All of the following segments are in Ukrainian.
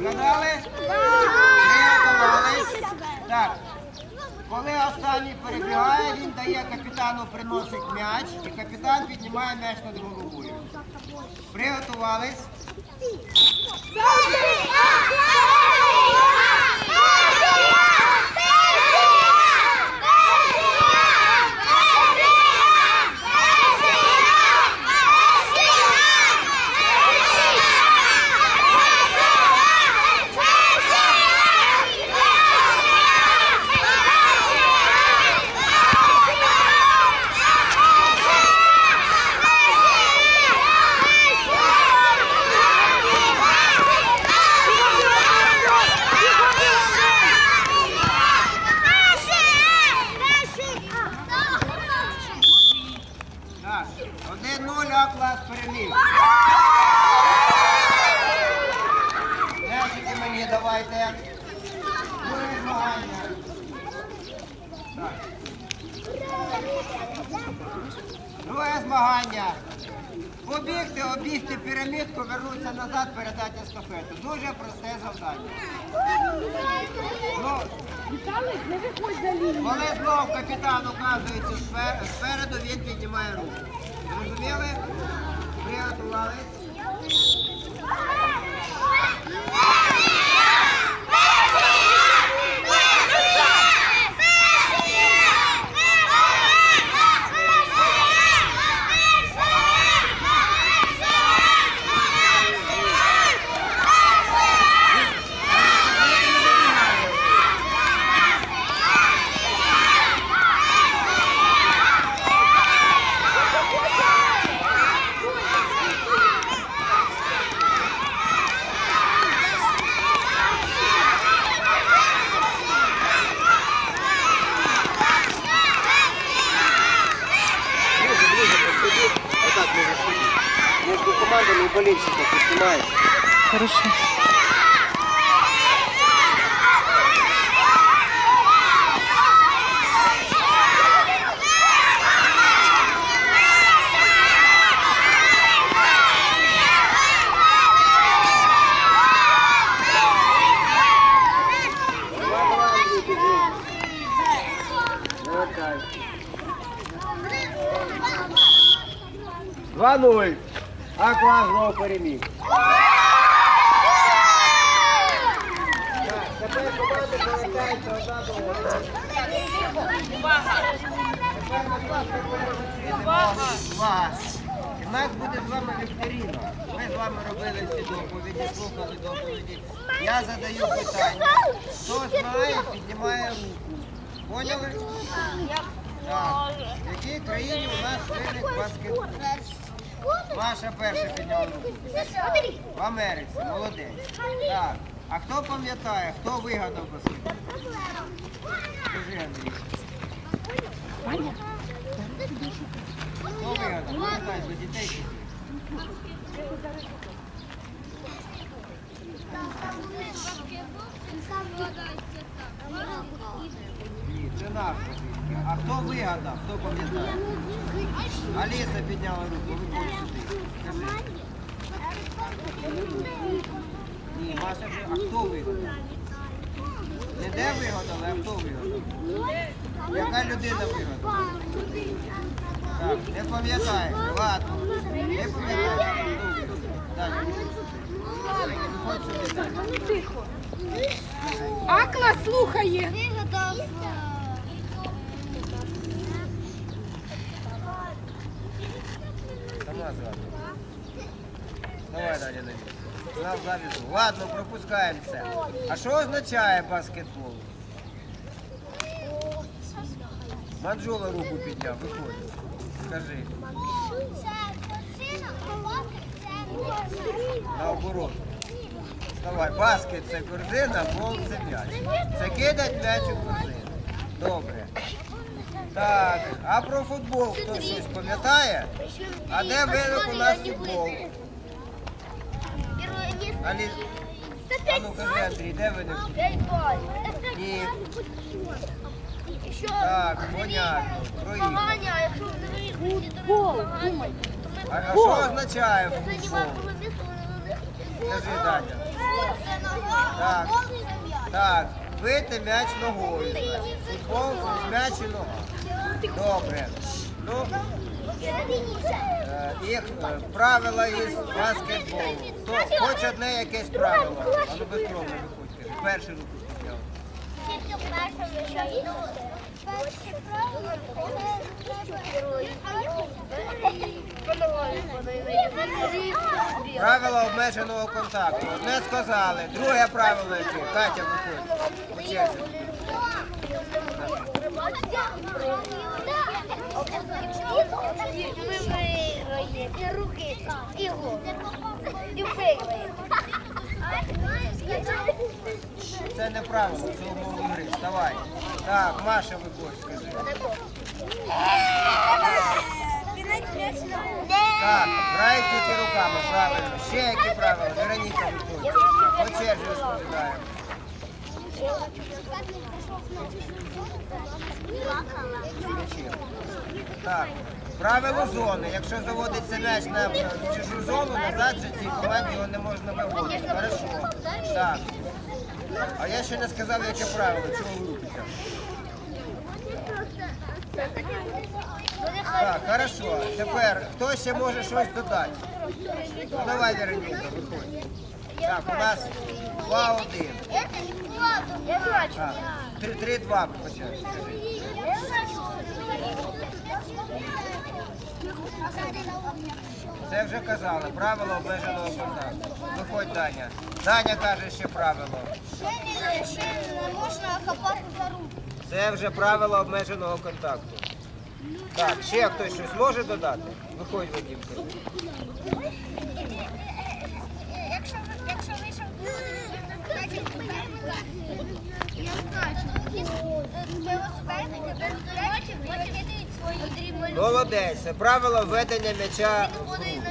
Згадали? Приготувались. Так. Коли останній перебігає, він дає капітану, приносить м'яч, і капітан піднімає м'яч над головою. Приготувались. Так. 1-0, клас переміг. М'ячики мені давайте. Друге змагання. Друге змагання. Побігти, обігти пірамідку, вернутися назад, передати естафету. Дуже просте завдання. Ну, Віталик, не виходь за лінію. коли знов капітан оказується спер- спереду, він піднімає руку. Зрозуміли? Приготувались? Друзі, друзі, посидіть. Отак може сидіти. Між командами і болельщиками знімаєш. Хорошо. Два нуль. А клас знову переміг. Так, Тепер команди повертаються одна до одної. Тепер, будь ласка, Увага! І нас буде з вами вікторіна. Ми з вами робили всі доповіді, слухали доповіді. Я задаю питання. Хто знає, піднімає руку. Поняли? Так. В якій країні у нас виник баскетбол? Ваша перша підняла руку. В Америці, молодець. Так. А хто пам'ятає, хто вигадав баскетбол? Скажи, Андрій. Хто вигадав? Пам'ятаєш, до дітей. Ні, це наш. А хто вигадав? Хто пам'ятає? Аліса підняла руку. Скажи. Ні, Маша вже, а хто вигадав? Не де вигадали, а хто вигадав? Яка людина вигадала? Так, не пам'ятає. Ладно. Не пам'ятає. хто вигадав. Далі. Виходь сюди, далі. Тихо. Акла слухає. Сама зразу. Давай, завезу. Ладно, пропускаємо це. А що означає баскетбол? Манджула руку підняв, виходить. Скажи. Наоборот. Давай, баскет це корзина, бол це м'яч. Це кидать м'яч у корзину. Добре. Так, а про футбол хто щось пам'ятає? А де виник у нас футбол? Алі... А ну кажи, Андрій, де футбол? Ні. Так, понятно. Про ігри. А якщо не виїхати, то ми думай. А, а що означає футбол? Скажи, Даня. Нога, Так, бити м'яч ногою. Футбол м'яч і нога. Добре. Ну, їх е, правила із баскетболу. То, хоч одне якесь правило. А ну безкромно виходьте. Перший руку підняв. Правила обмеженого контакту. Одне сказали. Друге правило яке? Катя, виходь. І руки, і. І виграємо. Це не правило, це умови гри. Вставай. Так, Маша, виходь, скажи. Так, грає тільки руками, правильно. Ще які правила? Вероніка виходить. По черзі розповідаємо. Так, правило зони. Якщо заводиться м'яч на чужу зону, назад же цій команді його не можна виводити. Хорошо. Так. А я ще не сказав, яке правило. Чого ви рухаєте? Так, хорошо. Тепер хто ще може щось додати? Ну давай, Вероніка, виходь. Так, у нас 2-1. Я бачу. Так, 3-2 почали. скажи. Це вже казали, правило обмеженого контакту. Виходь, Даня. Даня каже ще правило. Ще не можна хапати за руку. Це вже правило обмеженого контакту. Так, ще хтось щось може додати? Виходь, Вадимко. Якщо вийшов, я. Велосипедники викидають свої Молодець, правило введення м'яча.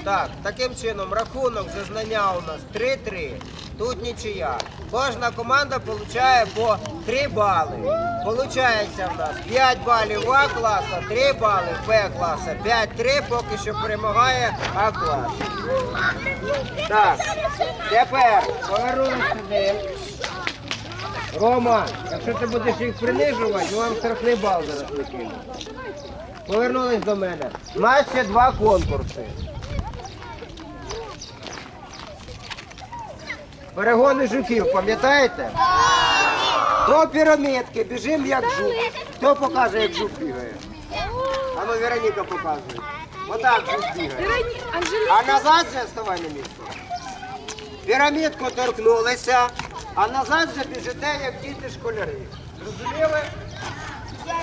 Так, таким чином рахунок за знання у нас 3-3. Тут нічия. Кожна команда отримує по 3 бали. Получається в нас 5 балів А класа, 3 бали Б класа, 5-3 поки що перемагає А клас. Так, тепер повернулися сюди. Рома, якщо ти будеш їх принижувати, ми вам штрафний бал зараз викинемо. Повернулись до мене. У нас ще два конкурси. Перегони жуків, пам'ятаєте? До пірамідки, біжимо як жук. Хто покаже, як жук бігає? А ну Вероніка показує. Отак жук бігає. А назад же вставай на місце. Пірамідку торкнулися, а назад же біжите, як діти школяри. Зрозуміли?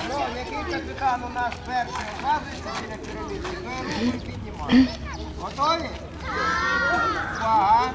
Ну, який капітан у нас перший оказується біля пірамідки, то я руки піднімаю. Готові? Увага!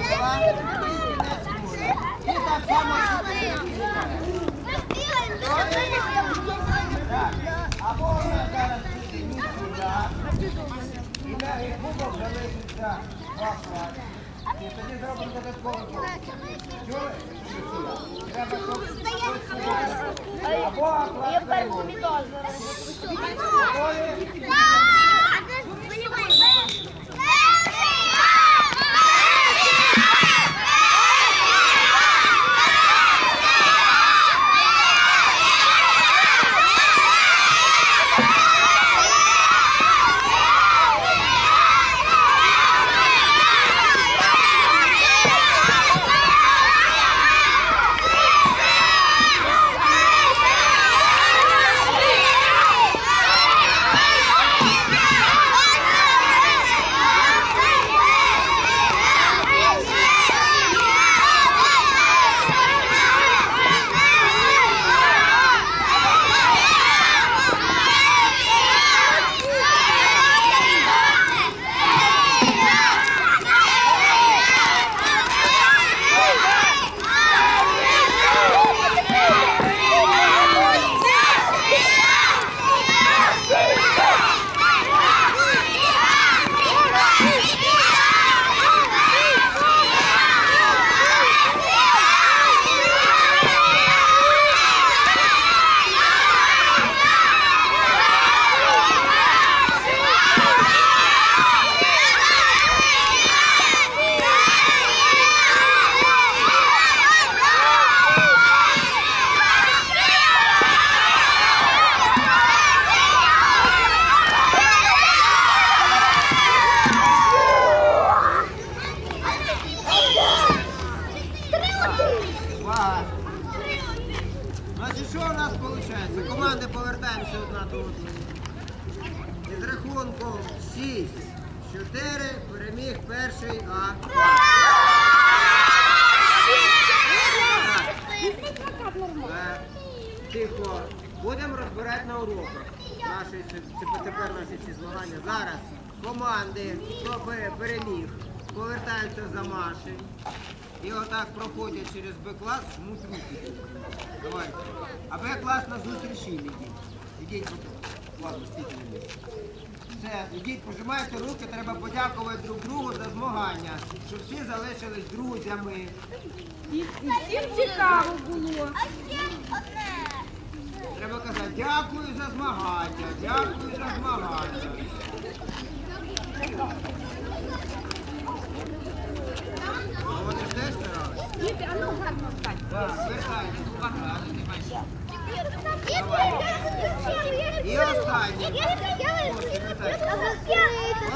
Поставила. І кінець круга. Так само Або вона зараз буде сюди. І на кубок залишиться два класи. І тоді зробимо додатковий конкурс. Чули? Треба, щоб. Або клас. Готові? Тихо. Будемо розбирати на уроках. Наші, це, це тепер наші ці змагання. Зараз команди, хто переміг, повертаються за Машею. І отак проходять через Б-клас, жмуть руки. Давайте. А Б-клас на зустріч їм ідіть. Ідіть, ладно, стійте на місці. Все, ідіть, пожимайте руки, треба подякувати друг другу за змагання, щоб всі залишились друзями. І, всім цікаво було. Треба казати дякую за змагання, дякую за змагання. Ну, Вони ж теж старались. Діти, а ну гарно стань. Так, звертайтесь, багато, не бачите. І останнє.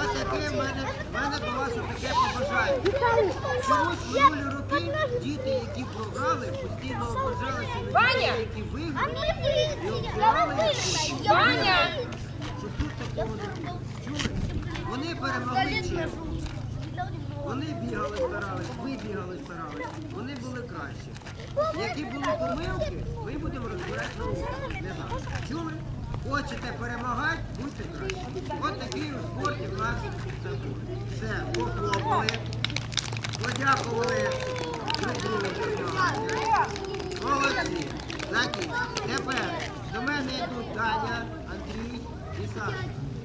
Ось таке в мене, в мене до вас таке побажання. Чомусь минулі роки діти, які програли, постійно ображалися на дітей, які виграли, і обзивали їх Щоб тут такого не було. Чули? Вони перемогли чесно. Вони бігали, старались, ви бігали, старались. Вони були кращі. Які були помилки, ми будемо розбирати на уроках. Не зараз. Чули? Хочете перемагати, будьте кращі. От такий у спорті в нас це буде. Все, похлопали, подякували. Молодці. Закінчили. Тепер до мене йдуть Даня, Андрій і Саша.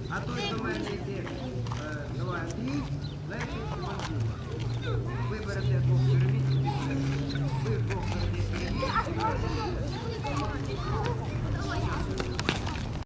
А той до мене йде. е, Давай, Андрій, Лесик і Мандула. Виберете двох керівників, ви двох переміг.